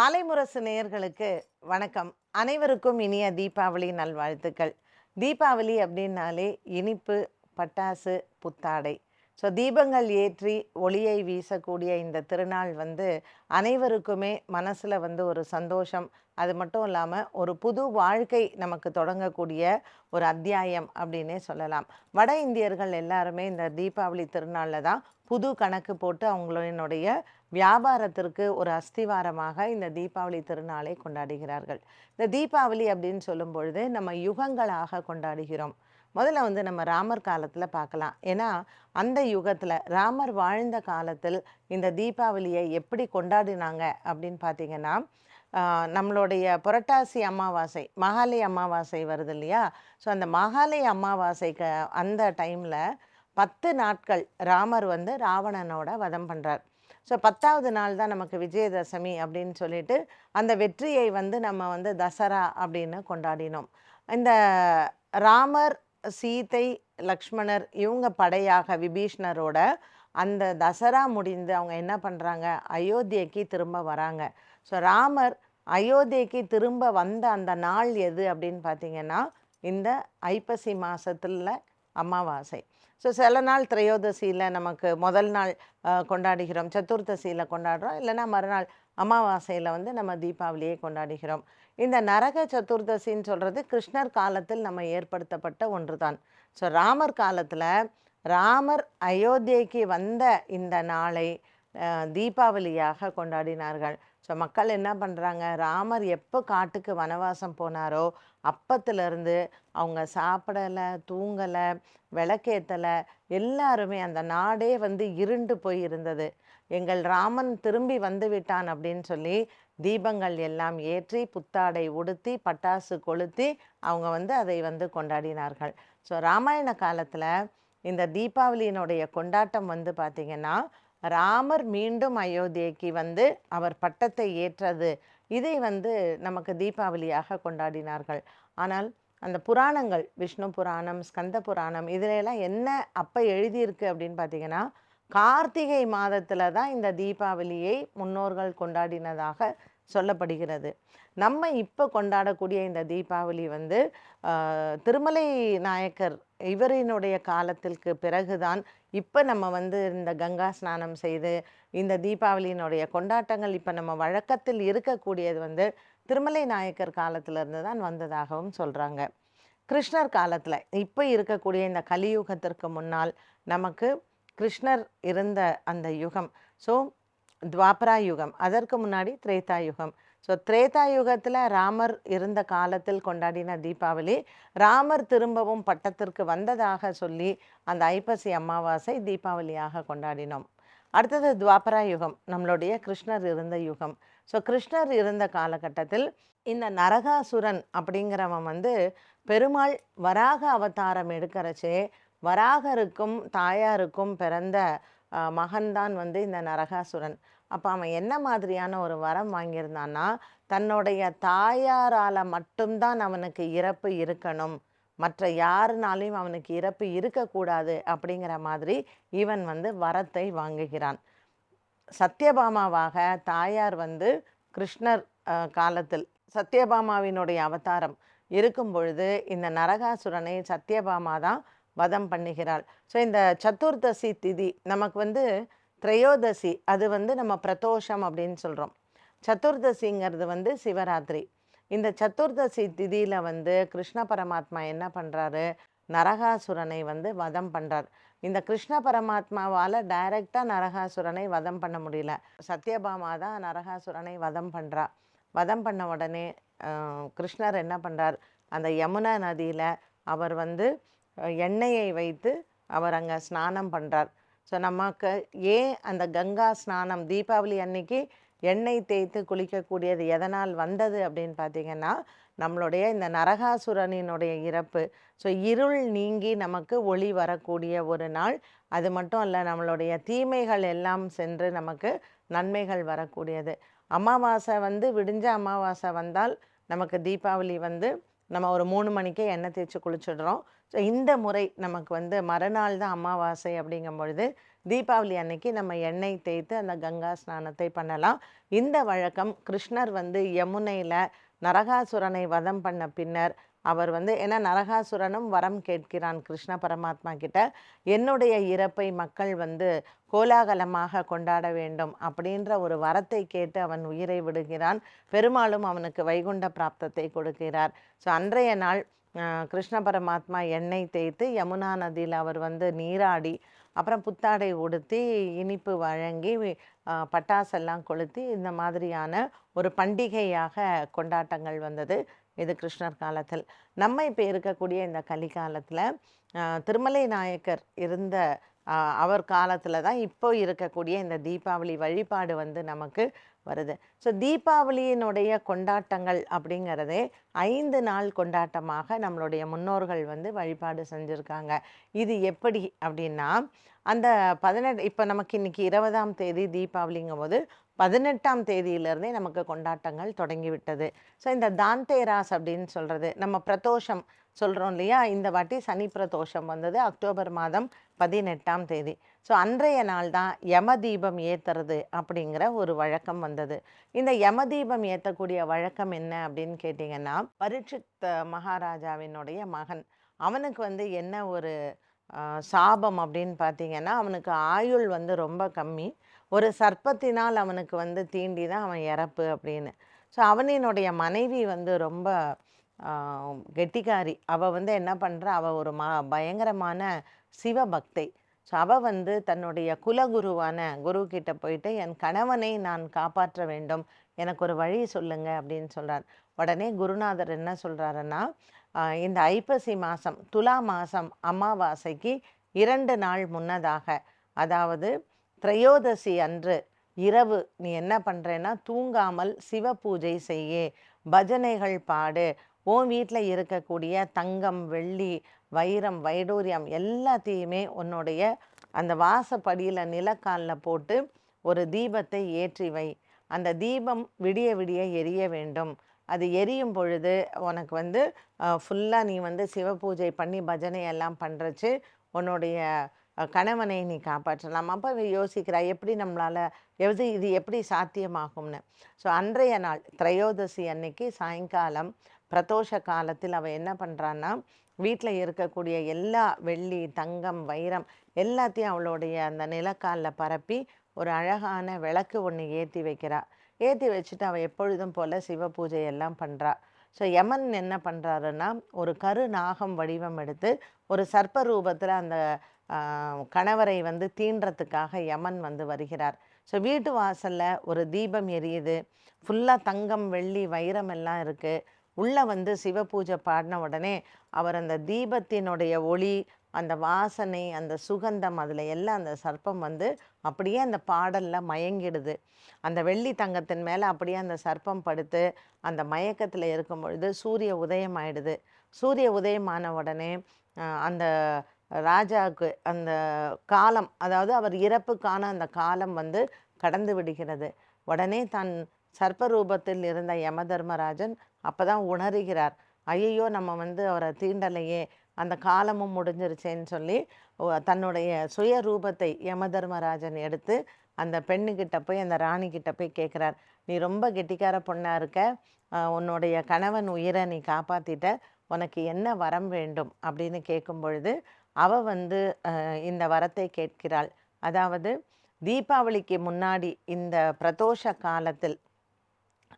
மாலைமுரசு நேயர்களுக்கு வணக்கம். அனைவருக்கும் இனிய தீபாவளி நல்வாழ்த்துக்கள். தீபாவளி அப்படின்னாலே இனிப்பு பட்டாசு புத்தாடை. ஸோ தீபங்கள் ஏற்றி ஒளியை வீசக்கூடிய இந்த திருநாள் வந்து அனைவருக்குமே மனசில் வந்து ஒரு சந்தோஷம். அது மட்டும் இல்லாமல் ஒரு புது வாழ்க்கை நமக்கு தொடங்கக்கூடிய ஒரு அத்தியாயம் அப்படின்னே சொல்லலாம். வட இந்தியர்கள் எல்லாருமே இந்த தீபாவளி திருநாளில் தான் புது கணக்கு போட்டு அவங்களுடைய வியாபாரத்திற்கு ஒரு அஸ்திவாரமாக இந்த தீபாவளி திருநாளை கொண்டாடுகிறார்கள். இந்த தீபாவளி அப்படின்னு சொல்லும் பொழுது நம்ம யுகங்களாக கொண்டாடுகிறோம். முதல்ல வந்து நம்ம ராமர் காலத்தில் பார்க்கலாம். ஏன்னா அந்த யுகத்தில் ராமர் வாழ்ந்த காலத்தில் இந்த தீபாவளியை எப்படி கொண்டாடினாங்க அப்படின்னு பார்த்தீங்கன்னா நம்மளுடைய புரட்டாசி அமாவாசை மகாலய அமாவாசை வருது இல்லையா? ஸோ அந்த மகாலய அமாவாசைக்கு அந்த டைமில் பத்து நாட்கள் ராமர் வந்து ராவணனோட வதம் பண்ணுறார் ஸோ பத்தாவது நாள் தான் நமக்கு விஜயதசமி அப்படின்னு சொல்லிட்டு அந்த வெற்றியை வந்து நம்ம வந்து தசரா அப்படின்னு கொண்டாடினோம். இந்த ராமர் சீதை லக்ஷ்மணர் இவங்க படையாக விபீஷ்ணரோட அந்த தசரா முடிந்து அவங்க என்ன பண்ணுறாங்க அயோத்தியைக்கு திரும்ப வராங்க. ஸோ ராமர் அயோத்தியைக்கு திரும்ப வந்த அந்த நாள் எது அப்படின்னு பார்த்தீங்கன்னா இந்த ஐப்பசி மாதத்தில் அமாவாசை. ஸோ சில நாள் திரையோதசியில் நமக்கு முதல் நாள் கொண்டாடுகிறோம். சதுர்தசியில் கொண்டாடுறோம். இல்லைன்னா மறுநாள் அமாவாசையில் வந்து நம்ம தீபாவளியை கொண்டாடுகிறோம். இந்த நரக சதுர்தசின்னு சொல்கிறது கிருஷ்ணர் காலத்தில் நம்ம ஏற்படுத்தப்பட்ட ஒன்று தான் ஸோ ராமர் காலத்தில் ராமர் அயோத்தியைக்கு வந்த இந்த நாளை தீபாவளியாக கொண்டாடினார்கள். ஸோ மக்கள் என்ன பண்ணுறாங்க ராமர் எப்போ காட்டுக்கு வனவாசம் போனாரோ அப்பத்திலிருந்து அவங்க சாப்பிடலை தூங்கலை விளக்கேற்றலை எல்லாருமே அந்த நாடே வந்து இருண்டு போய் இருந்தது. எங்கள் ராமன் திரும்பி வந்து விட்டான் அப்படின்னு சொல்லி தீபங்கள் எல்லாம் ஏற்றி புத்தாடை உடுத்தி பட்டாசு கொளுத்தி அவங்க வந்து அதை வந்து கொண்டாடினார்கள். ஸோ ராமாயண காலத்தில் இந்த தீபாவளியினுடைய கொண்டாட்டம் வந்து பார்த்திங்கன்னா ராமர் மீண்டும் அயோத்தியைக்கு வந்து அவர் பட்டத்தை ஏற்றது இதை வந்து நமக்கு தீபாவளியாக கொண்டாடினார்கள். ஆனால் அந்த புராணங்கள் விஷ்ணு புராணம் ஸ்கந்த புராணம் இதிலெல்லாம் என்ன அப்போ எழுதியிருக்கு அப்படின்னு பார்த்தீங்கன்னா கார்த்திகை மாதத்தில் தான் இந்த தீபாவளியை முன்னோர்கள் கொண்டாடினதாக சொல்லப்படுகிறது. நம்ம இப்போ கொண்டாடக்கூடிய இந்த தீபாவளி வந்து திருமலை நாயக்கர் இவரினுடைய காலத்திற்கு பிறகுதான் இப்போ நம்ம வந்து இந்த கங்கா ஸ்நானம் செய்து இந்த தீபாவளியினுடைய கொண்டாட்டங்கள் இப்போ நம்ம வழக்கத்தில் இருக்கக்கூடியது வந்து திருமலை நாயக்கர் காலத்திலிருந்து தான் வந்ததாகவும் சொல்கிறாங்க கிருஷ்ணர் காலத்தில் இப்போ இருக்கக்கூடிய இந்த கலியுகத்திற்கு முன்னால் நமக்கு கிருஷ்ணர் இருந்த அந்த யுகம். ஸோ துவாபரா யுகம் அதற்கு முன்னாடி திரேதா யுகம். ஸோ திரேதா யுகத்தில் ராமர் இருந்த காலத்தில் கொண்டாடின தீபாவளி ராமர் திரும்பவும் பட்டத்திற்கு வந்ததாக சொல்லி அந்த ஐப்பசி அமாவாசை தீபாவளியாக கொண்டாடினோம். அடுத்தது துவாபரா யுகம் நம்மளுடைய கிருஷ்ணர் இருந்த யுகம். ஸோ கிருஷ்ணர் இருந்த காலகட்டத்தில் இந்த நரகாசுரன் அப்படிங்கிறவன் வந்து பெருமாள் வராக அவதாரம் எடுக்கிறச்சே வராகருக்கும் தாயாருக்கும் பிறந்த மகன்தான் வந்து இந்த நரகாசுரன். அப்போ அவன் என்ன மாதிரியான ஒரு வரம் வாங்கியிருந்தான்னா தன்னுடைய தாயாரால் மட்டும்தான் அவனுக்கு இறப்பு இருக்கணும். மற்ற யாருனாலையும் அவனுக்கு இறப்பு இருக்கக்கூடாது அப்படிங்கிற மாதிரி இவன் வந்து வரத்தை வாங்குகிறான். சத்யபாமாவாக தாயார் வந்து கிருஷ்ணர் காலத்தில் சத்யபாமாவினுடைய அவதாரம் இருக்கும் பொழுது இந்த நரகாசுரனை சத்யபாமா தான் வதம் பண்ணுகிறாள். ஸோ இந்த சதுர்தசி திதி நமக்கு வந்து திரையோதசி அது வந்து நம்ம பிரதோஷம் அப்படின்னு சொல்கிறோம் சதுர்தசிங்கிறது வந்து சிவராத்திரி. இந்த சதுர்தசி திதியில் வந்து கிருஷ்ண பரமாத்மா என்ன பண்ணுறாரு நரகாசுரனை வந்து வதம் பண்ணுறார் இந்த கிருஷ்ண பரமாத்மாவால் டைரெக்டாக நரகாசுரனை வதம் பண்ண முடியல. சத்யபாமா தான் நரகாசுரனை வதம் பண்ணுறா வதம் பண்ண உடனே கிருஷ்ணர் என்ன பண்ணுறார் அந்த யமுனா நதியில் அவர் வந்து எண்ணெயை வைத்து அவர் அங்கே ஸ்நானம் பண்ணுறார் ஸோ நமக்கு ஏன் அந்த கங்கா ஸ்நானம் தீபாவளி அன்னைக்கு எண்ணெய் தேய்த்து குளிக்கக்கூடியது எதனால் வந்தது அப்படின்னு பார்த்தீங்கன்னா நம்மளுடைய இந்த நரகாசுரனினுடைய இறப்பு. ஸோ இருள் நீங்கி நமக்கு ஒளி வரக்கூடிய ஒரு நாள். அது மட்டும் இல்லை நம்மளுடைய தீமைகள் எல்லாம் சென்று நமக்கு நன்மைகள் வரக்கூடியது. அமாவாசை வந்து விடிஞ்ச அமாவாசை வந்தால் நமக்கு தீபாவளி வந்து நம்ம ஒரு மூணு மணிக்கே எண்ணெய் தேய்ச்சி குளிச்சிடுறோம். ஸோ இந்த முறை நமக்கு வந்து மறுநாள் தான் அமாவாசை அப்படிங்கும் பொழுது தீபாவளி அன்னைக்கு நம்ம எண்ணெய் தேய்த்து அந்த கங்கா ஸ்நானத்தை பண்ணலாம். இந்த வழக்கம் கிருஷ்ணர் வந்து யமுனையில் நரகாசுரனை வதம் பண்ண பின்னர் அவர் வந்து ஏன்னா நரகாசுரனும் வரம் கேட்கிறான் கிருஷ்ண பரமாத்மா கிட்ட. என்னுடைய இறப்பை மக்கள் வந்து கோலாகலமாக கொண்டாட வேண்டும் அப்படின்ற ஒரு வரத்தை கேட்டு அவன் உயிரை விடுகிறான். பெருமாளும் அவனுக்கு வைகுண்ட பிராப்தத்தை கொடுக்கிறார். ஸோ அன்றைய நாள் கிருஷ்ண பரமாத்மா எண்ணெய் தேய்த்து யமுனா நதியில் அவர் வந்து நீராடி அப்புறம் புத்தாடை உடுத்தி இனிப்பு வழங்கி பட்டாசெல்லாம் கொளுத்தி இந்த மாதிரியான ஒரு பண்டிகையாக கொண்டாட்டங்கள் வந்தது. இது கிருஷ்ணர் காலத்தில். நம்ம இப்போ இருக்கக்கூடிய இந்த கலிகாலத்தில் திருமலை நாயக்கர் இருந்த அவர் காலத்தில் தான் இப்போ இருக்கக்கூடிய இந்த தீபாவளி வழிபாடு வந்து நமக்கு வருது. ஸோ தீபாவளியினுடைய கொண்டாட்டங்கள் அப்படிங்கிறதே ஐந்து நாள் கொண்டாட்டமாக நம்மளுடைய முன்னோர்கள் வந்து வழிபாடு செஞ்சுருக்காங்க. இது எப்படி அப்படின்னா அந்த பதினெட்டு இப்போ நமக்கு இன்றைக்கி இருபதாம் தேதி தீபாவளிங்கும் போது பதினெட்டாம் தேதியிலிருந்தே நமக்கு கொண்டாட்டங்கள் தொடங்கிவிட்டது. ஸோ இந்த தாந்தேராஸ் அப்படின்னு சொல்கிறது நம்ம பிரதோஷம் சொல்கிறோம் இல்லையா? இந்த வாட்டி சனி பிரதோஷம் வந்தது அக்டோபர் மாதம் பதினெட்டாம் தேதி. ஸோ அன்றைய நாள் தான் யம தீபம் ஏற்றுறது அப்படிங்கிற ஒரு வழக்கம் வந்தது. இந்த யம தீபம் ஏற்றக்கூடிய வழக்கம் என்ன அப்படின்னு கேட்டிங்கன்னா பரீட்சித் மகாராஜாவினுடைய மகன். அவனுக்கு வந்து என்ன ஒரு சாபம் அப்படின்னு பார்த்தீங்கன்னா அவனுக்கு ஆயுள் வந்து ரொம்ப கம்மி. ஒரு சர்ப்பத்தினால் அவனுக்கு வந்து தீண்டி தான் அவன் இறப்பு அப்படின்னு. ஸோ அவனினுடைய மனைவி வந்து ரொம்ப கெட்டிக்காரி. அவள் வந்து என்ன பண்ணுறா அவள் ஒரு மா பயங்கரமான சிவபக்தை. ஸோ அவள் வந்து தன்னுடைய குலகுருவான குரு கிட்ட போயிட்டு என் கணவனை நான் காப்பாற்ற வேண்டும். எனக்கு ஒரு வழி சொல்லுங்க அப்படின்னு சொல்கிறார் உடனே குருநாதர் என்ன சொல்கிறாருன்னா இந்த ஐப்பசி மாதம் துலா மாதம் அமாவாசைக்கு இரண்டு நாள் முன்னதாக அதாவது திரையோதசி அன்று இரவு நீ என்ன பண்ணுறேன்னா தூங்காமல் சிவ பூஜை செய்ய பஜனைகள் பாடு உன் வீட்டில் இருக்கக்கூடிய தங்கம் வெள்ளி வைரம் வைடூரியம் எல்லாத்தையுமே உன்னுடைய அந்த வாசப்படியில் நிலக்காலில் போட்டு ஒரு தீபத்தை ஏற்றி வை. அந்த தீபம் விடிய விடிய எரிய வேண்டும். அது எரியும் பொழுது உனக்கு வந்து ஃபுல்லாக நீ வந்து சிவ பூஜை பண்ணி பஜனை எல்லாம் பண்ணுறச்சு உன்னுடைய கணவனை நீ காப்பாற்றலாம். அப்போ அவ யோசிக்கிறா எப்படி நம்மளால் எது இது எப்படி சாத்தியமாகும்னு. ஸோ அன்றைய நாள் திரையோதசி அன்னைக்கு சாயங்காலம் பிரதோஷ காலத்தில் அவள் என்ன பண்ணுறான்னா வீட்டில் இருக்கக்கூடிய எல்லா வெள்ளி தங்கம் வைரம் எல்லாத்தையும் அவளுடைய அந்த நிலக்காலில் பரப்பி ஒரு அழகான விளக்கு ஒன்று ஏற்றி வைக்கிறாள் ஏற்றி வச்சுட்டு அவள் எப்பொழுதும் போல் சிவ பூஜையெல்லாம் பண்ணுறாள் பண்ணுறா ஸோ யமன் என்ன பண்ணுறாருன்னா ஒரு கரு நாகம் வடிவம் எடுத்து ஒரு சர்ப்ப ரூபத்தில் அந்த கணவரை வந்து தீண்டுறதுக்காக யமன் வந்து வருகிறார். ஸோ வீட்டு வாசலில் ஒரு தீபம் எரியுது. ஃபுல்லாக தங்கம் வெள்ளி வைரம் எல்லாம் இருக்குது உள்ளே வந்து சிவ பூஜை பாடின உடனே அவர் அந்த தீபத்தினுடைய ஒளி அந்த வாசனை அந்த சுகந்தம் அதில் எல்லாம் அந்த சர்ப்பம் வந்து அப்படியே அந்த பாடலில் மயங்கிடுது. அந்த வெள்ளி தங்கத்தின் மேலே அப்படியே அந்த சர்ப்பம் படுத்து அந்த மயக்கத்தில் இருக்கும் பொழுது சூரிய உதயம் ஆயிடுது. சூரிய உதயமான உடனே அந்த ராஜாவுக்கு அந்த காலம் அதாவது அவர் இறப்புக்கான அந்த காலம் வந்து கடந்து விடுகிறது. உடனே தன் சர்ப்ப ரூபத்தில் இருந்த யம தர்மராஜன் அப்போ தான் உணர்கிறார். ஐயையோ நம்ம வந்து அவரை தீண்டலையே அந்த காலமும் முடிஞ்சிருச்சேன்னு சொல்லி தன்னுடைய சுய ரூபத்தை யமதர்மராஜன் எடுத்து அந்த பெண்ணுக்கிட்ட போய் அந்த ராணிக்கிட்ட போய் கேட்குறார் நீ ரொம்ப கெட்டிக்கார பொண்ணாக இருக்க. உன்னுடைய கணவன் உயிரை நீ காப்பாற்றிட்ட உனக்கு என்ன வரம் வேண்டும்? அப்படின்னு கேட்கும் பொழுது அவ வந்து இந்த வரத்தை கேட்கிறாள். அதாவது தீபாவளிக்கு முன்னாடி இந்த பிரதோஷ காலத்தில்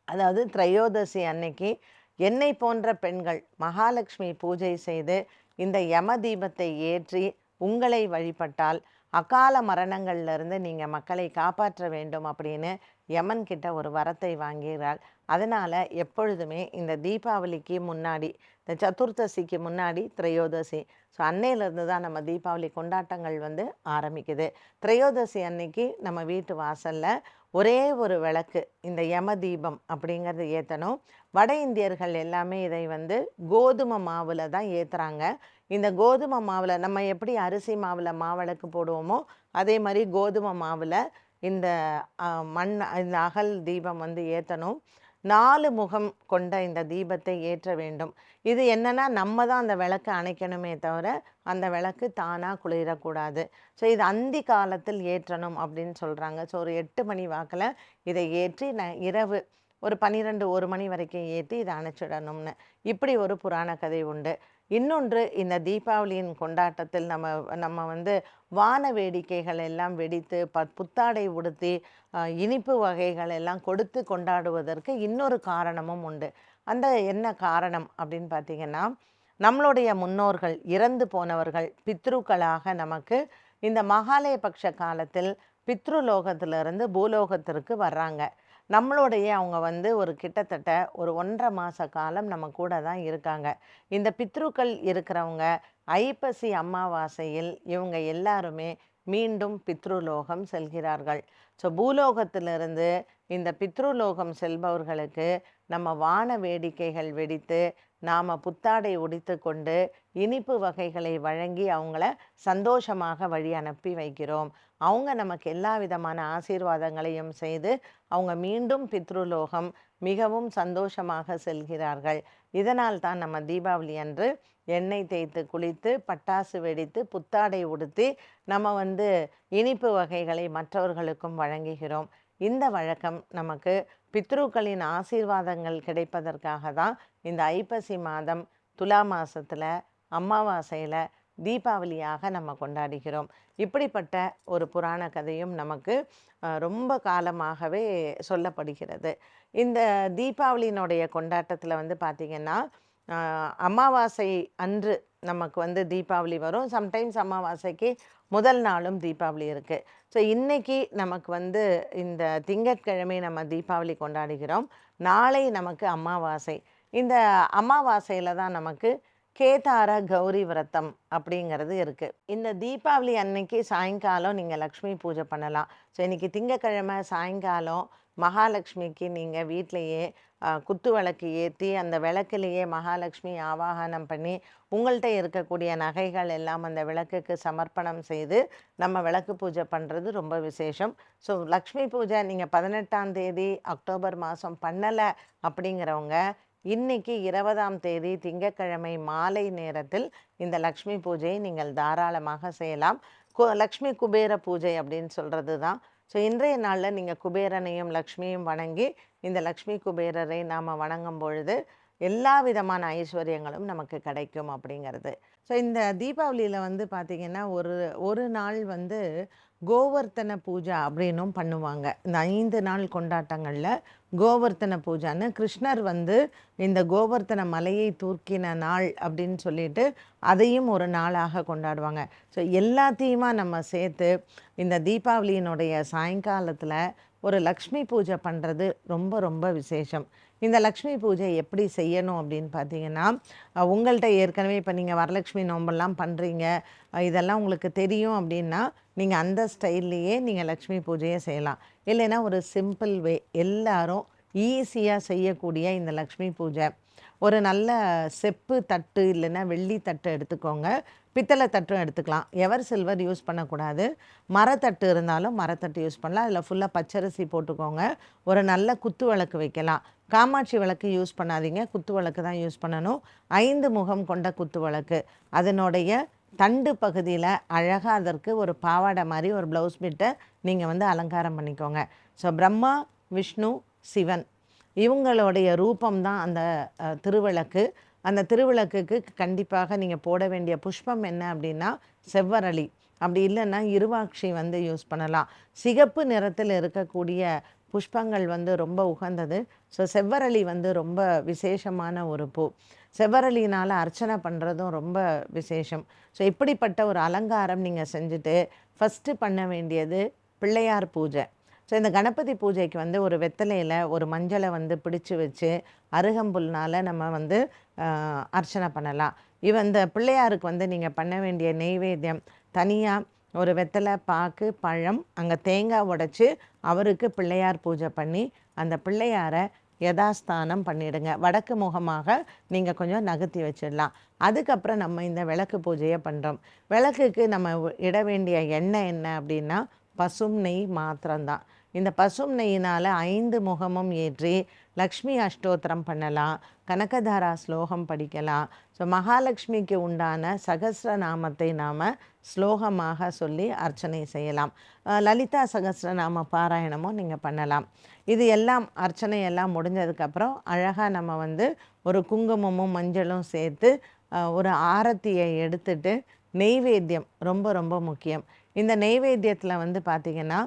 அதாவது திரையோதசி அன்னைக்கு என்னை போன்ற பெண்கள் மகாலட்சுமி பூஜை செய்து இந்த யம தீபத்தை ஏற்றி உங்களை வழிபட்டால் அகால மரணங்கள்லேருந்து நீங்கள் மக்களை காப்பாற்ற வேண்டும் அப்படின்னு யமன் கிட்ட ஒரு வரத்தை வாங்குகிறாள். அதனால் எப்பொழுதுமே இந்த தீபாவளிக்கு முன்னாடி இந்த சதுர்த்தசிக்கு முன்னாடி திரையோதசி. ஸோ அன்னையிலேருந்து தான் நம்ம தீபாவளி கொண்டாட்டங்கள் வந்து ஆரம்பிக்குது. திரையோதசி அன்னைக்கு நம்ம வீட்டு வாசலில் ஒரே ஒரு விளக்கு இந்த யம தீபம் அப்படிங்கிறது ஏற்றணும் வட இந்தியர்கள் எல்லாமே இதை வந்து கோதுமை மாவில் தான் ஏற்றுறாங்க இந்த கோதுமை மாவில் நம்ம எப்படி அரிசி மாவில் மாவிளக்கு போடுவோமோ அதே மாதிரி கோதுமை மாவில் இந்த மண் இந்த அகல் தீபம் வந்து ஏற்றணும் நாலு முகம் கொண்ட இந்த தீபத்தை ஏற்ற வேண்டும். இது என்னென்னா நம்ம தான் அந்த விளக்கு அணைக்கணுமே தவிர அந்த விளக்கு தானாக குளிரக்கூடாது. ஸோ இது அந்தி காலத்தில் ஏற்றணும் அப்படின்னு சொல்கிறாங்க ஸோ ஒரு எட்டு மணி வாக்கில் இதை ஏற்றி ந இரவு ஒரு பன்னிரெண்டு ஒரு மணி வரைக்கும் ஏற்றி இதை அணைச்சிடணும்னு. இப்படி ஒரு புராண கதை உண்டு. இன்னொன்று இந்த தீபாவளியின் கொண்டாட்டத்தில் நம்ம நம்ம வந்து வான வேடிக்கைகள் எல்லாம் வெடித்து ப புத்தாடை உடுத்தி இனிப்பு வகைகள் எல்லாம் கொடுத்து கொண்டாடுவதற்கு இன்னொரு காரணமும் உண்டு. அந்த என்ன காரணம் அப்படின்னு பார்த்தீங்கன்னா நம்மளுடைய முன்னோர்கள் இறந்து போனவர்கள் பித்ருக்களாக நமக்கு இந்த மகாலய பட்ச காலத்தில் பித்ருலோகத்திலிருந்து பூலோகத்திற்கு வர்றாங்க. நம்மளுடைய அவங்க வந்து ஒரு கிட்டத்தட்ட ஒரு ஒன்றரை மாத காலம் நம்ம கூட தான் இருக்காங்க. இந்த பித்ருக்கள் இருக்கிறவங்க ஐப்பசி அமாவாசையில் இவங்க எல்லாருமே மீண்டும் பித்ருலோகம் செல்கிறார்கள். ஸோ பூலோகத்திலிருந்து இந்த பித்ருலோகம் செல்பவர்களுக்கு நம்ம வான வேடிக்கைகள் வெடித்து நாம் புத்தாடை உடித்து கொண்டு இனிப்பு வகைகளை வழங்கி அவங்கள சந்தோஷமாக வழி அனுப்பி வைக்கிறோம். அவங்க நமக்கு எல்லா விதமான ஆசீர்வாதங்களையும் செய்து அவங்க மீண்டும் பித்ருலோகம் மிகவும் சந்தோஷமாக செல்கிறார்கள். இதனால் தான் நம்ம தீபாவளி அன்று எண்ணெய் தேய்த்து குளித்து பட்டாசு வெடித்து புத்தாடை உடுத்தி நம்ம வந்து இனிப்பு வகைகளை மற்றவர்களுக்கும் வழங்குகிறோம். இந்த வழக்கம் நமக்கு பித்ருக்களின் ஆசீர்வாதங்கள் கிடைப்பதற்காக தான் இந்த ஐப்பசி மாதம் துலா மாதத்தில் அமாவாசையில் தீபாவளியாக நம்ம கொண்டாடுகிறோம். இப்படிப்பட்ட ஒரு புராண கதையும் நமக்கு ரொம்ப காலமாகவே சொல்லப்படுகிறது. இந்த தீபாவளியினுடைய கொண்டாட்டத்தில் வந்து பார்த்திங்கன்னா அமாவாசை அன்று நமக்கு வந்து தீபாவளி வரும். சம்டைம்ஸ் அமாவாசைக்கு முதல் நாளும் தீபாவளி இருக்குது ஸோ இன்றைக்கி நமக்கு வந்து இந்த திங்கட்கிழமை நம்ம தீபாவளி கொண்டாடுகிறோம். நாளை நமக்கு அமாவாசை. இந்த அமாவாசையில் தான் நமக்கு கேதார கௌரி விரதம் அப்படிங்கிறது இருக்குது இந்த தீபாவளி அன்னைக்கு சாயங்காலம் நீங்கள் லக்ஷ்மி பூஜை பண்ணலாம். ஸோ இன்றைக்கி திங்கக்கிழமை சாயங்காலம் மகாலட்சுமிக்கு நீங்கள் வீட்டிலையே குத்து விளக்கு ஏற்றி அந்த விளக்குலேயே மகாலட்சுமி ஆவாகனம் பண்ணி உங்கள்கிட்ட இருக்கக்கூடிய நகைகள் எல்லாம் அந்த விளக்குக்கு சமர்ப்பணம் செய்து நம்ம விளக்கு பூஜை பண்ணுறது ரொம்ப விசேஷம். ஸோ லக்ஷ்மி பூஜை நீங்கள் பதினெட்டாம் தேதி அக்டோபர் மாதம் பண்ணலை அப்படிங்கிறவங்க இன்னைக்கு இருபதாம் தேதி திங்கட்கிழமை மாலை நேரத்தில் இந்த லக்ஷ்மி பூஜையை நீங்கள் தாராளமாக செய்யலாம். கு லக்ஷ்மி குபேர பூஜை அப்படின்னு சொல்கிறது தான் ஸோ இன்றைய நாளில் நீங்கள் குபேரனையும் லக்ஷ்மியும் வணங்கி இந்த லக்ஷ்மி குபேரரை நாம் வணங்கும் பொழுது எல்லா விதமான ஐஸ்வர்யங்களும் நமக்கு கிடைக்கும் அப்படிங்கிறது. ஸோ இந்த தீபாவளியில் வந்து பார்த்திங்கன்னா ஒரு ஒரு நாள் வந்து கோவர்த்தன பூஜை அப்படின்னும் பண்ணுவாங்க. இந்த ஐந்து நாள் கொண்டாட்டங்களில் கோவர்த்தன பூஜான்னு கிருஷ்ணர் வந்து இந்த கோவர்த்தன மலையை தூக்கின நாள் அப்படின்னு சொல்லிட்டு அதையும் ஒரு நாளாக கொண்டாடுவாங்க. ஸோ எல்லாத்தையுமா நம்ம சேர்த்து இந்த தீபாவளியினுடைய சாயங்காலத்தில் ஒரு லக்ஷ்மி பூஜை பண்ணுறது ரொம்ப ரொம்ப விசேஷம். இந்த லக்ஷ்மி பூஜை எப்படி செய்யணும் அப்படின்னு பார்த்தீங்கன்னா உங்கள்கிட்ட ஏற்கனவே இப்போ நீங்கள் வரலட்சுமி நோம்பெல்லாம் பண்ணுறீங்க இதெல்லாம் உங்களுக்கு தெரியும் அப்படின்னா நீங்கள் அந்த ஸ்டைல்லையே நீங்கள் லக்ஷ்மி பூஜையை செய்யலாம். இல்லைன்னா ஒரு சிம்பிள் வே எல்லாரும் ஈஸியாக செய்யக்கூடிய இந்த லக்ஷ்மி பூஜை. ஒரு நல்ல செப்பு தட்டு இல்லைன்னா வெள்ளி தட்டு எடுத்துக்கோங்க. பித்தளை தட்டும் எடுத்துக்கலாம். எவர் சில்வர் யூஸ் பண்ணக்கூடாது. மரத்தட்டு இருந்தாலும் மரத்தட்டு யூஸ் பண்ணலாம். அதில் ஃபுல்லாக பச்சரிசி போட்டுக்கோங்க. ஒரு நல்ல குத்து விளக்கு வைக்கலாம். காமாட்சி விளக்கு யூஸ் பண்ணாதீங்க. குத்து விளக்கு தான் யூஸ் பண்ணணும். ஐந்து முகம் கொண்ட குத்து விளக்கு. அதனுடைய தண்டு பகுதியில் அழகாக அதற்கு ஒரு பாவாடை மாதிரி ஒரு ப்ளவுஸ் பிட்டை நீங்கள் வந்து அலங்காரம் பண்ணிக்கோங்க. ஸோ பிரம்மா விஷ்ணு சிவன் இவங்களுடைய ரூபம் தான் அந்த திருவிளக்கு. அந்த திருவிளக்குக்கு கண்டிப்பாக நீங்கள் போட வேண்டிய புஷ்பம் என்ன அப்படின்னா செவ்வரளி. அப்படி இல்லைன்னா இருவாட்சி வந்து யூஸ் பண்ணலாம். சிகப்பு நிறத்தில் இருக்கக்கூடிய புஷ்பங்கள் வந்து ரொம்ப உகந்தது. ஸோ செவ்வரளி வந்து ரொம்ப விசேஷமான ஒரு பூ. செவ்வரளினால் அர்ச்சனை பண்ணுறதும் ரொம்ப விசேஷம். ஸோ இப்படிப்பட்ட ஒரு அலங்காரம் நீங்கள் செஞ்சுட்டு ஃபஸ்ட்டு பண்ண வேண்டியது பிள்ளையார் பூஜை. ஸோ இந்த கணபதி பூஜைக்கு வந்து ஒரு வெத்தலையில் ஒரு மஞ்சளை வந்து பிடிச்சு வச்சு அருகம்புல்னால் நம்ம வந்து அர்ச்சனை பண்ணலாம். இவ இந்த பிள்ளையாருக்கு வந்து நீங்கள் பண்ண வேண்டிய நெய்வேத்தியம் தனியாக ஒரு வெத்தலை பாக்கு பழம் அங்கே தேங்காய் உடைச்சி அவருக்கு பிள்ளையார் பூஜை பண்ணி அந்த பிள்ளையாரை யதாஸ்தானம் பண்ணிடுங்க. வடக்கு முகமாக நீங்கள் கொஞ்சம் நகர்த்தி வச்சிடலாம். அதுக்கப்புறம் நம்ம இந்த விளக்கு பூஜையை பண்ணுறோம் விளக்குக்கு நம்ம இட வேண்டிய எண்ணெய் என்ன அப்படின்னா பசும் நெய் மாத்திரம்தான். இந்த பசும் நெய்யினால் ஐந்து முகமும் ஏற்றி லக்ஷ்மி அஷ்டோத்திரம் பண்ணலாம் கனகதாரா ஸ்லோகம் படிக்கலாம். ஸோ மகாலட்சுமிக்கு உண்டான சகஸ்ர நாமத்தை நாம் ஸ்லோகமாக சொல்லி அர்ச்சனை செய்யலாம். லலிதா சகசிரநாம பாராயணமும் நீங்கள் பண்ணலாம். இது எல்லாம் அர்ச்சனை எல்லாம் முடிஞ்சதுக்கப்புறம் அழகாக நம்ம வந்து ஒரு குங்குமமும் மஞ்சளும் சேர்த்து ஒரு ஆரத்தியை எடுத்துட்டு நெய்வேத்தியம் ரொம்ப ரொம்ப முக்கியம். இந்த நெய்வேத்தியத்தில் வந்து பார்த்திங்கன்னா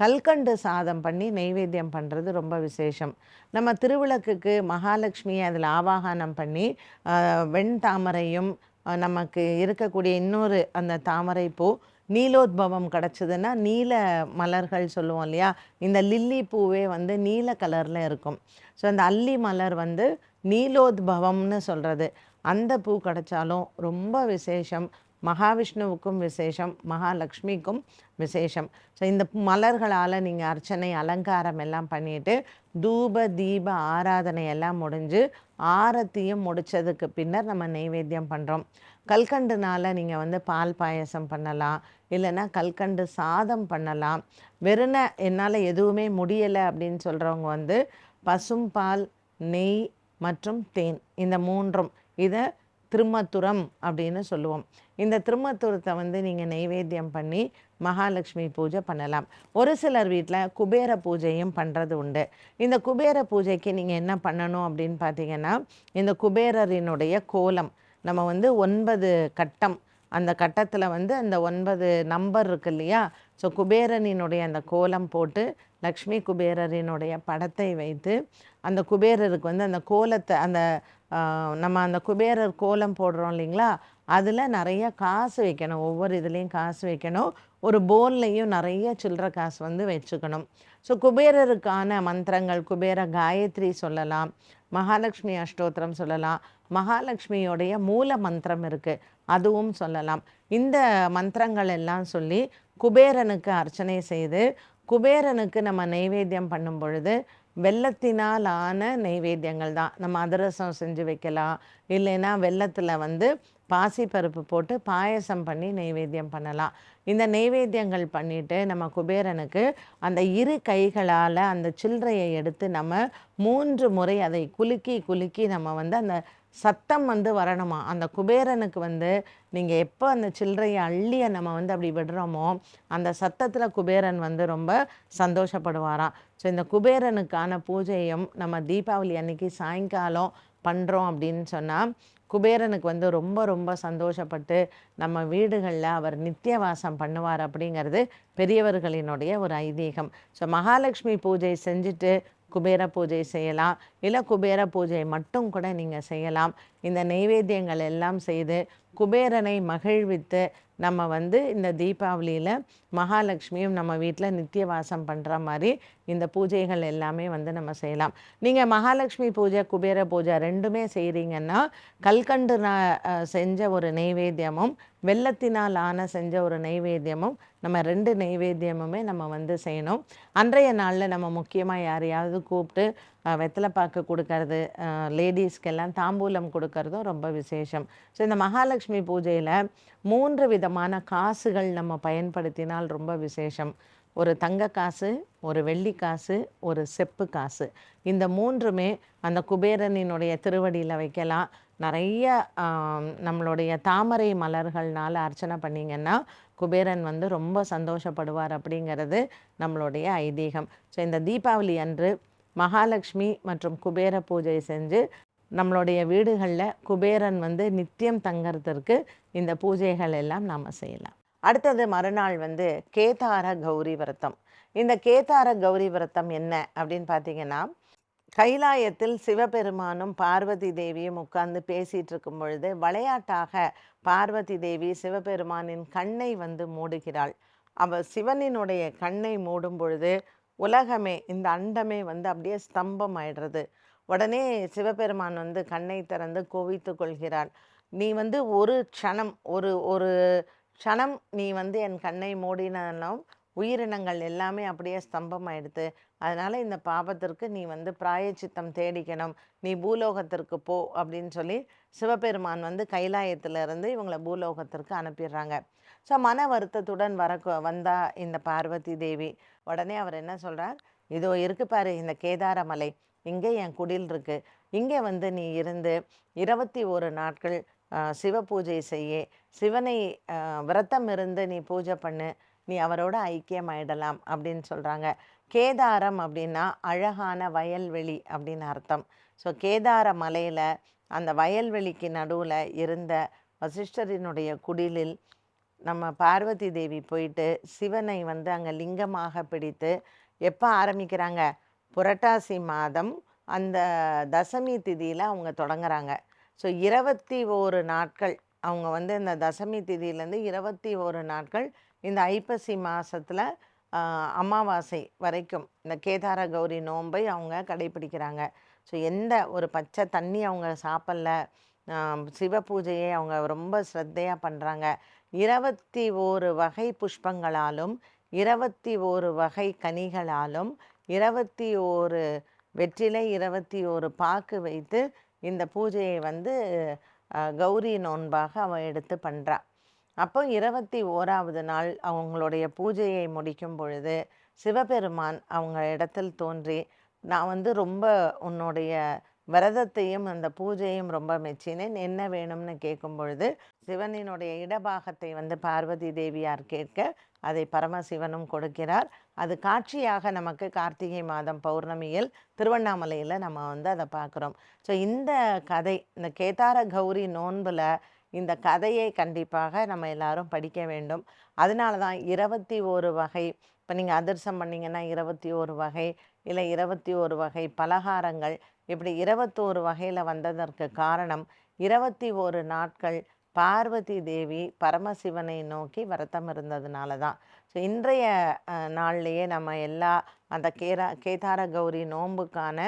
கல்கண்டு சாதம் பண்ணி நெய்வேத்தியம் பண்ணுறது ரொம்ப விசேஷம். நம்ம திருவிளக்குக்கு மகாலட்சுமியை அதில் ஆவாகனம் பண்ணி வெண்தாமரையும் வெண் தாமரையும் நமக்கு இருக்கக்கூடிய இன்னொரு அந்த தாமரை பூ நீலோத்பவம் கிடச்சிதுன்னா நீல மலர்கள் சொல்லுவோம் இல்லையா? இந்த லில்லி பூவே வந்து நீல கலரில் இருக்கும். ஸோ அந்த அல்லி மலர் வந்து நீலோத்பவம்னு சொல்கிறது அந்த பூ கிடச்சாலும் ரொம்ப விசேஷம். மகாவிஷ்ணுவுக்கும் விசேஷம் மகாலட்சுமிக்கும் விசேஷம். ஸோ இந்த மலர்களால் நீங்கள் அர்ச்சனை அலங்காரம் எல்லாம் பண்ணிட்டு தூப தீப ஆராதனை எல்லாம் முடிஞ்சு ஆரத்தியும் முடித்ததுக்கு பின்னர் நம்ம நெய்வேத்தியம் பண்ணுறோம் கல்கண்டுனால் நீங்கள் வந்து பால் பாயசம் பண்ணலாம் இல்லைன்னா கல்கண்டு சாதம் பண்ணலாம். வெறுன என்னால் எதுவுமே முடியலை அப்படின்னு சொல்கிறவங்க வந்து பசும்பால் நெய் மற்றும் தேன் இந்த மூன்றும். இதை திருமத்துரம் அப்படின்னு சொல்லுவோம். இந்த திருமத்துரத்தை வந்து நீங்கள் நைவேத்தியம் பண்ணி மகாலட்சுமி பூஜை பண்ணலாம். ஒரு சிலர் வீட்டில் குபேர பூஜையும் பண்ணுறது உண்டு. இந்த குபேர பூஜைக்கு நீங்கள் என்ன பண்ணணும் அப்படின்னு பார்த்தீங்கன்னா இந்த குபேரரினுடைய கோலம். நம்ம வந்து ஒன்பது கட்டம். அந்த கட்டத்தில் வந்து அந்த ஒன்பது நம்பர் இருக்கு இல்லையா? ஸோ குபேரனினுடைய அந்த கோலம் போட்டு லக்ஷ்மி குபேரரினுடைய படத்தை வைத்து அந்த குபேரருக்கு வந்து அந்த கோலத்தை அந்த நம்ம அந்த குபேரர் கோலம் போடுறோம் இல்லைங்களா? அதில் நிறைய காசு வைக்கணும். ஒவ்வொரு இதுலேயும் காசு வைக்கணும். ஒரு போல்லையும் நிறைய சில்லற காசு வந்து வச்சுக்கணும். ஸோ குபேரருக்கான மந்திரங்கள் குபேர காயத்ரி சொல்லலாம். மகாலட்சுமி அஷ்டோத்திரம் சொல்லலாம். மகாலட்சுமியோடைய மூல மந்திரம் இருக்குது அதுவும் சொல்லலாம். இந்த மந்திரங்கள் எல்லாம் சொல்லி குபேரனுக்கு அர்ச்சனை செய்து குபேரனுக்கு நம்ம நெய்வேத்தியம் பண்ணும் பொழுது வெள்ளத்தினால் ஆன நெய்வேத்தியங்கள் தான். நம்ம அதிரசம் செஞ்சு வைக்கலாம். இல்லைன்னா வெள்ளத்தில் வந்து பாசிப்பருப்பு போட்டு பாயசம் பண்ணி நெய்வேத்தியம் பண்ணலாம். இந்த நெய்வேத்தியங்கள் பண்ணிட்டு நம்ம குபேரனுக்கு அந்த இரு கைகளால் அந்த சில்லறையை எடுத்து நம்ம மூன்று முறை அதை குலுக்கி குலுக்கி நம்ம வந்து அந்த சத்தம் வந்து வரணுமா? அந்த குபேரனுக்கு வந்து நீங்கள் எப்போ அந்த சில்லறையை அள்ளிய நம்ம வந்து அப்படி விடுறோமோ அந்த சத்தத்தில் குபேரன் வந்து ரொம்ப சந்தோஷப்படுவாராம். ஸோ இந்த குபேரனுக்கான பூஜையும் நம்ம தீபாவளி அன்னைக்கு சாயங்காலம் பண்ணுறோம் அப்படின்னு சொன்னால் குபேரனுக்கு வந்து ரொம்ப ரொம்ப சந்தோஷப்பட்டு நம்ம வீடுகளில் அவர் நித்தியவாசம் பண்ணுவார் அப்படிங்கிறது பெரியவர்களினுடைய ஒரு ஐதீகம். ஸோ மகாலட்சுமி பூஜை செஞ்சுட்டு குபேர பூஜை செய்யலாம். இல்லை குபேர பூஜை மட்டும் கூட நீங்கள் செய்யலாம். இந்த நெய்வேத்தியங்கள் எல்லாம் செய்து குபேரனை மகிழ்வித்து நம்ம வந்து இந்த தீபாவளியில் மகாலட்சுமியும் நம்ம வீட்டில் நித்தியவாசம் பண்ணுற மாதிரி இந்த பூஜைகள் எல்லாமே வந்து நம்ம செய்யலாம். நீங்கள் மகாலட்சுமி பூஜை குபேர பூஜை ரெண்டுமே செய்கிறீங்கன்னா கல்கண்டு செஞ்ச ஒரு நெய்வேத்தியமும் வெள்ளத்தினால் ஆன செஞ்ச ஒரு நெய்வேத்தியமும் நம்ம ரெண்டு நெய்வேத்தியமுமே நம்ம வந்து செய்யணும். அன்றைய நாளில் நம்ம முக்கியமாக யாரையாவது கூப்பிட்டு வெத்தலை பாக்கு கொடுக்கறது லேடிஸ்க்கெல்லாம் தாம்பூலம் கொடுக்கறதும் ரொம்ப விசேஷம். ஸோ இந்த மகாலட்சுமி பூஜையில் மூன்று விதமான காசுகள் நம்ம பயன்படுத்தினால் ரொம்ப விசேஷம். ஒரு தங்க காசு ஒரு வெள்ளி காசு ஒரு செப்பு காசு. இந்த மூன்றுமே அந்த குபேரனினுடைய திருவடியில் வைக்கலாம். நிறைய நம்மளுடைய தாமரை மலர்கள்னால் அர்ச்சனை பண்ணிங்கன்னா குபேரன் வந்து ரொம்ப சந்தோஷப்படுவார் அப்படிங்கிறது நம்மளுடைய ஐதீகம். ஸோ இந்த தீபாவளி அன்று மகாலட்சுமி மற்றும் குபேர பூஜை செஞ்சு நம்மளுடைய வீடுகளில் குபேரன் வந்து நித்தியம் தங்கறதற்கு இந்த பூஜைகள் எல்லாம் நாம் செய்யலாம். அடுத்தது மறுநாள் வந்து கேதார கௌரி விரதம். இந்த கேதார கௌரி விரதம் என்ன அப்படின்னு பார்த்தீங்கன்னா கைலாயத்தில் சிவபெருமானும் பார்வதி தேவியும் உட்கார்ந்து பேசிகிட்டு இருக்கும் பொழுது விளையாட்டாக பார்வதி தேவி சிவபெருமானின் கண்ணை வந்து மூடுகிறாள். அவ சிவனினுடைய கண்ணை மூடும் பொழுது உலகமே இந்த அண்டமே வந்து அப்படியே ஸ்தம்பம் ஆயிடுறது உடனே சிவபெருமான் வந்து கண்ணை திறந்து கோவித்து கொள்கிறாள் நீ வந்து ஒரு க்ஷணம் ஒரு ஒரு க்ஷணம் நீ வந்து என் கண்ணை மூடினாலும் உயிரினங்கள் எல்லாமே அப்படியே ஸ்தம்பம் ஆயிடுது அதனால் இந்த பாபத்திற்கு நீ வந்து பிராயச்சித்தம் தேடிக்கணும். நீ பூலோகத்திற்கு போ அப்படின்னு சொல்லி சிவபெருமான் வந்து கைலாயத்திலிருந்து இவங்களை பூலோகத்திற்கு அனுப்பிடுறாங்க. ஸோ மன வருத்தத்துடன் வர வந்தா இந்த பார்வதி தேவி. உடனே அவர் என்ன சொல்கிறார் இதோ இருக்கு பாரு இந்த கேதார மலை. இங்கே என் குடில் இருக்கு. இங்கே வந்து நீ இருந்து இருபத்தி ஒரு நாட்கள் சிவ பூஜை செய்ய. சிவனை விரதம் இருந்து நீ பூஜை பண்ணு நீ அவரோட ஐக்கியமாயிடலாம் அப்படின்னு சொல்கிறாங்க கேதாரம் அப்படின்னா அழகான வயல்வெளி அப்படின்னு அர்த்தம். ஸோ கேதார மலையில் அந்த வயல்வெளிக்கு நடுவில் இருந்த வசிஷ்டரினுடைய குடிலில் நம்ம பார்வதி தேவி போயிட்டு சிவனை வந்து அங்கே லிங்கமாக பிடித்து எப்போ ஆரம்பிக்கிறாங்க? புரட்டாசி மாதம் அந்த தசமி திதியில் அவங்க தொடங்குறாங்க. ஸோ இருபத்தி ஓரு நாட்கள் அவங்க வந்து இந்த தசமி திதியிலேருந்து இருபத்தி ஒரு நாட்கள் இந்த ஐப்பசி மாதத்தில் அமாவாசை வரைக்கும் இந்த கேதார கௌரி நோன்பை அவங்க கடைபிடிக்கிறாங்க. ஸோ எந்த ஒரு பச்சை தண்ணி அவங்க சாப்பிடல சிவ பூஜையை அவங்க ரொம்ப ஸ்ரத்தையாக பண்ணுறாங்க இருபத்தி ஓரு வகை புஷ்பங்களாலும் இருபத்தி ஓரு வகை கனிகளாலும் இருபத்தி ஓரு வெற்றிலை இருபத்தி ஓரு பாக்கு வைத்து இந்த பூஜையை வந்து கௌரி நோன்பாக அவள் எடுத்து பண்ணுறா அப்போ இருபத்தி ஓராவது நாள் அவங்களுடைய பூஜையை முடிக்கும் பொழுது சிவபெருமான் அவங்க இடத்தில் தோன்றி நான் வந்து ரொம்ப உன்னுடைய விரதத்தையும் அந்த பூஜையும் ரொம்ப மெச்சினேன். என்ன வேணும்னு கேட்கும் பொழுது சிவனினுடைய இடபாகத்தை வந்து பார்வதி தேவியார் கேட்க அதை பரமசிவனும் கொடுக்கிறார். அது காட்சியாக நமக்கு கார்த்திகை மாதம் பௌர்ணமியில் திருவண்ணாமலையில் நம்ம வந்து அதை பார்க்குறோம். ஸோ இந்த கதை இந்த கேதார கௌரி நோன்பில் இந்த கதையை கண்டிப்பாக நம்ம எல்லாரும் படிக்க வேண்டும். அதனால தான் இருபத்தி ஒரு வகை இப்போ நீங்கள் அதிர்சம் பண்ணிங்கன்னா இருபத்தி ஒரு வகை இல்லை இருபத்தி ஒரு வகை பலகாரங்கள் இப்படி இருபத்தோரு வகையில் வந்ததற்கு காரணம் இருபத்தி ஒரு நாட்கள் பார்வதி தேவி பரமசிவனை நோக்கி விரதம் இருந்ததுனால தான் ஸோ இன்றைய நாள்லேயே நம்ம எல்லா அந்த கேரா கேதார கௌரி நோன்புக்கான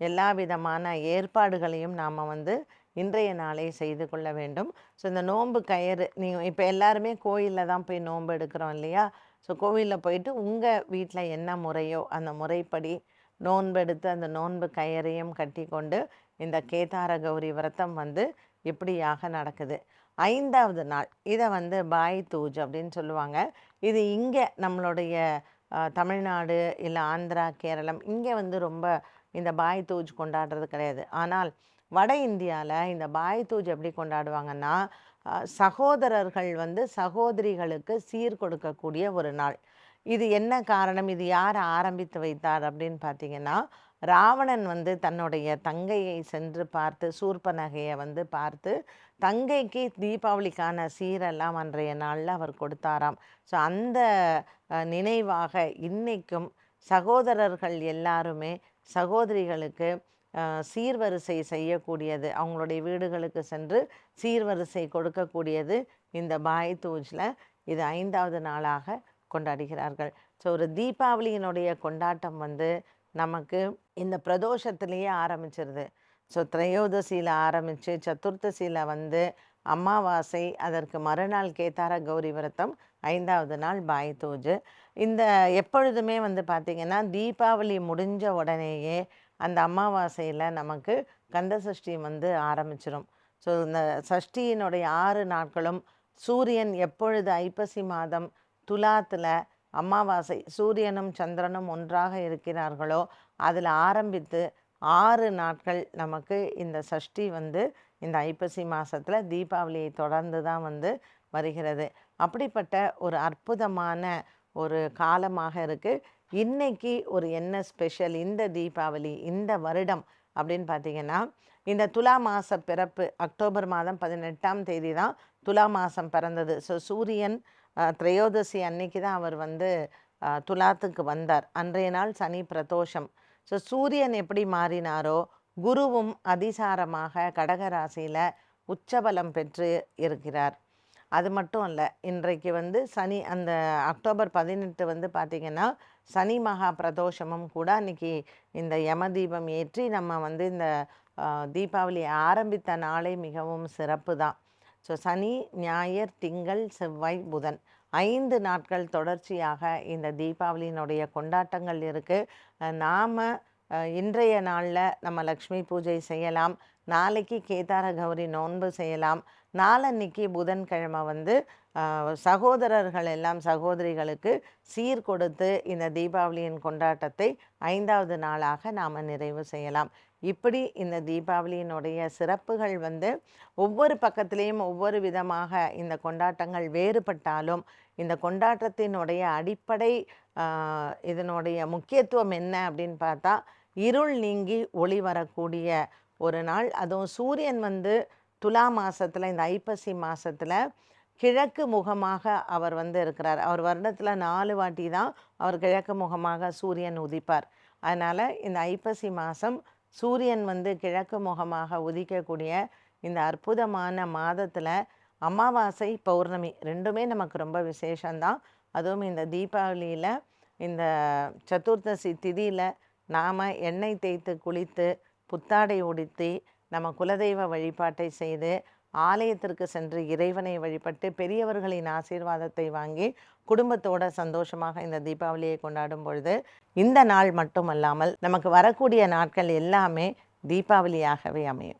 எல்லா விதமான ஏற்பாடுகளையும் நாம் வந்து இன்றைய நாளே செய்து கொள்ள வேண்டும். ஸோ இந்த நோன்பு கயிறு நீங்கள் இப்போ எல்லாருமே கோயிலில் தான் போய் நோன்பு எடுக்கிறோம் இல்லையா? ஸோ கோவிலில் போயிட்டு உங்கள் வீட்டில் என்ன முறையோ அந்த முறைப்படி நோன்பு எடுத்து அந்த நோன்பு கயிறையும் கட்டி கொண்டு இந்த கேதார கௌரி விரதம் வந்து எப்படியாக நடக்குது? ஐந்தாவது நாள். இதை வந்து பாய் தூஜ் அப்படின்னு சொல்லுவாங்க. இது இங்கே நம்மளுடைய தமிழ்நாடு இல்லை ஆந்திரா கேரளம் இங்கே வந்து ரொம்ப இந்த பாய் தூஜ் கொண்டாடுறது கிடையாது. ஆனால் வட இந்தியாவில் இந்த பாய் தூஜ் எப்படி கொண்டாடுவாங்கன்னா சகோதரர்கள் வந்து சகோதரிகளுக்கு சீர் கொடுக்கக்கூடிய ஒரு நாள். இது என்ன காரணம்? இது யார் ஆரம்பித்து வைத்தார் அப்படின்னு பார்த்தீங்கன்னா ராவணன் வந்து தன்னுடைய தங்கையை சென்று பார்த்து சூர்பனகையை வந்து பார்த்து தங்கைக்கு தீபாவளிக்கான சீரெல்லாம் அன்றைய நாளில் அவர் கொடுத்தாராம். ஸோ அந்த நினைவாக இன்றைக்கும் சகோதரர்கள் எல்லாருமே சகோதரிகளுக்கு சீர்வரிசை செய்யக்கூடியது அவங்களுடைய வீடுகளுக்கு சென்று சீர்வரிசை கொடுக்கக்கூடியது இந்த பாய் தூஜில் இது ஐந்தாவது நாளாக கொண்டாடுகிறார்கள். ஸோ ஒரு தீபாவளியினுடைய கொண்டாட்டம் வந்து நமக்கு இந்த பிரதோஷத்துலேயே ஆரம்பிச்சிருது. ஸோ திரையோதசியில் ஆரம்பித்து சதுர்த்தசியில் வந்து அமாவாசை அதற்கு மறுநாள் கேத்தார கௌரி விரதம் ஐந்தாவது நாள் பாய் தூஜு இந்த எப்பொழுதுமே வந்து பார்த்திங்கன்னா தீபாவளி முடிஞ்ச உடனேயே அந்த அமாவாசையில் நமக்கு கந்த சஷ்டி வந்து ஆரம்பிச்சிடும் ஸோ இந்த சஷ்டியினுடைய ஆறு நாட்களும் சூரியன் எப்பொழுது ஐப்பசி மாதம் துலாத்தில் அமாவாசை சூரியனும் சந்திரனும் ஒன்றாக இருக்கிறார்களோ அதில் ஆரம்பித்து ஆறு நாட்கள் நமக்கு இந்த சஷ்டி வந்து இந்த ஐப்பசி மாதத்தில் தீபாவளியை தொடர்ந்து தான் வந்து வருகிறது. அப்படிப்பட்ட ஒரு அற்புதமான ஒரு காலமாக இருக்குது இன்னைக்கு ஒரு என்ன ஸ்பெஷல் இந்த தீபாவளி இந்த வருடம் அப்படின்னு பார்த்தீங்கன்னா இந்த துலா மாத பிறப்பு அக்டோபர் மாதம் பதினெட்டாம் தேதி தான் துலா மாதம் பிறந்தது. ஸோ சூரியன் திரையோதசி அன்னைக்கு தான் அவர் வந்து துலாத்துக்கு வந்தார். அன்றைய நாள் சனி பிரதோஷம். ஸோ சூரியன் எப்படி மாறினாரோ குருவும் அதிசாரமாக கடகராசியில் உச்சபலம் பெற்று இருக்கிறார். அது மட்டும் இல்லை இன்றைக்கு வந்து சனி அந்த அக்டோபர் பதினெட்டு வந்து பார்த்திங்கன்னா சனி மகா பிரதோஷமும் கூட அன்னைக்கு இந்த யம தீபம் ஏற்றி நம்ம வந்து இந்த தீபாவளி ஆரம்பித்த நாளே மிகவும் சிறப்பு தான். ஸோ சனி ஞாயிறு திங்கள் செவ்வாய் புதன். ஐந்து நாட்கள் தொடர்ச்சியாக இந்த தீபாவளியினுடைய கொண்டாட்டங்கள் இருக்குது நாம் இன்றைய நாளில் நம்ம லக்ஷ்மி பூஜை செய்யலாம். நாளைக்கு கேதார கௌரி நோன்பு செய்யலாம். நாளன்னைக்கு புதன்கிழமை வந்து சகோதரர்கள் எல்லாம் சகோதரிகளுக்கு சீர் கொடுத்து இந்த தீபாவளியின் கொண்டாட்டத்தை ஐந்தாவது நாளாக நாம் நிறைவு செய்யலாம். இப்படி இந்த தீபாவளியினுடைய சிறப்புகள் வந்து ஒவ்வொரு பக்கத்திலையும் ஒவ்வொரு விதமாக இந்த கொண்டாட்டங்கள் வேறுபட்டாலும் இந்த கொண்டாட்டத்தினுடைய அடிப்படை இதனுடைய முக்கியத்துவம் என்ன அப்படின்னு பார்த்தா இருள் நீங்கி ஒளி வரக்கூடிய ஒரு நாள். அதுவும் சூரியன் வந்து துலா மாதத்தில் இந்த ஐப்பசி மாதத்தில் கிழக்கு முகமாக அவர் வந்து இருக்கிறார். அவர் வருடத்தில் நாலு வாட்டி தான் அவர் கிழக்கு முகமாக சூரியன் உதிப்பார். அதனால் இந்த ஐப்பசி மாதம் சூரியன் வந்து கிழக்கு முகமாக உதிக்கக்கூடிய இந்த அற்புதமான மாதத்தில் அமாவாசை பௌர்ணமி ரெண்டுமே நமக்கு ரொம்ப விசேஷந்தான் அதுவும் இந்த தீபாவளியில் இந்த சதுர்த்தசி திதியில் நாம் எண்ணெய் தேய்த்து குளித்து புத்தாடை உடுத்தி நம்ம குலதெய்வ வழிபாட்டை செய்து ஆலயத்திற்கு சென்று இறைவனை வழிபட்டு பெரியவர்களின் ஆசீர்வாதத்தை வாங்கி குடும்பத்தோட சந்தோஷமாக இந்த தீபாவளியை கொண்டாடும் பொழுது இந்த நாள் மட்டுமல்லாமல் நமக்கு வரக்கூடிய நாட்கள் எல்லாமே தீபாவளியாகவே அமையும்.